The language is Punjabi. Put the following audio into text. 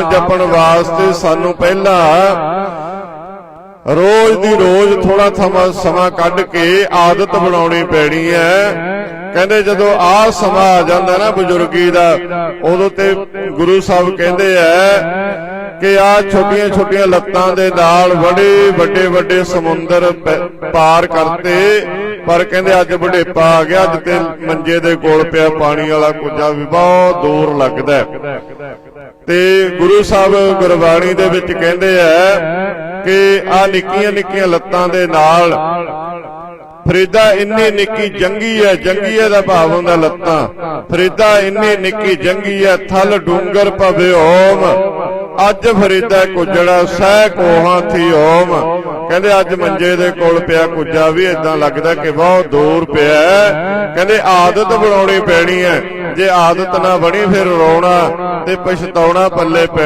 ਨਾਮ ਜਪਣ ਵਾਸਤੇ ਸਾਨੂੰ ਪਹਿਲਾਂ ਰੋਜ਼ ਦੀ ਰੋਜ਼ ਥੋੜਾ ਸਮਾਂ ਸਮਾਂ ਕੱਢ ਕੇ ਆਦਤ ਬਣਾਉਣੀ ਪੈਣੀ ਹੈ। ਕਹਿੰਦੇ ਜਦੋਂ ਆ ਸਮਾਂ ਆ ਜਾਂਦਾ ਨਾ ਬਜ਼ੁਰਗੀ ਦਾ, ਉਦੋਂ ਤੇ ਗੁਰੂ ਸਾਹਿਬ ਕਹਿੰਦੇ ਐ ਕਿ ਆ ਛੋਟੀਆਂ ਛੋਟੀਆਂ ਲੱਤਾਂ ਦੇ ਨਾਲ ਬੜੇ ਵੱਡੇ ਵੱਡੇ ਸਮੁੰਦਰ ਪਾਰ ਕਰਤੇ। ਪਰ ਕਹਿੰਦੇ ਅੱਜ ਬੁਢੇਪਾ ਆ ਗਿਆ, ਅੱਜ ਤੇ ਮੰਜੇ ਦੇ ਕੋਲ ਪਿਆ, ਪਾਣੀ ਵਾਲਾ ਕੁਝਾ ਵੀ ਬਹੁਤ ਦੂਰ ਲੱਗਦਾ। ਤੇ ਗੁਰੂ ਸਾਹਿਬ ਗੁਰਬਾਣੀ ਦੇ ਵਿੱਚ ਕਹਿੰਦੇ ਐ ਕਿ ਆ ਨਿੱਕੀਆਂ ਨਿੱਕੀਆਂ ਲੱਤਾਂ ਦੇ ਨਾਲ ਫਰੀਦਾ ਇੰਨੀ ਨਿੱਕੀ ਜੰਗੀ ਹੈ ਜੰਗੀ ਹੈ ਦਾ ਭਾਵ ਹੁੰਦਾ ਲੱਤਾਂ। ਫਰੀਦਾ ਇੰਨੀ ਨਿੱਕੀ ਜੰਗੀ ਹੈ ਥਲ ਡੂੰਗਰ ਭਵੇ ਓਮ। ਅੱਜ ਫਰੀਦਾ ਕੁਜੜਾ ਸਹਿ ਕੋਹਾਂ ਥੀ ਓਮ। ਕਹਿੰਦੇ ਅੱਜ ਮੰਜੇ ਦੇ ਕੋਲ ਪਿਆ ਕੁਜਾ ਵੀ ਇਦਾਂ ਲੱਗਦਾ ਕਿ ਬਹੁਤ ਦੂਰ ਪਿਆ। ਕਹਿੰਦੇ ਆਦਤ ਬਣਾਉਣੀ ਪੈਣੀ ਹੈ। ਜੇ ਆਦਤ ਨਾ ਬਣੀ ਫਿਰ ਰੋਣਾ ਤੇ ਪਛਤਾਉਣਾ ਪੱਲੇ ਪੈ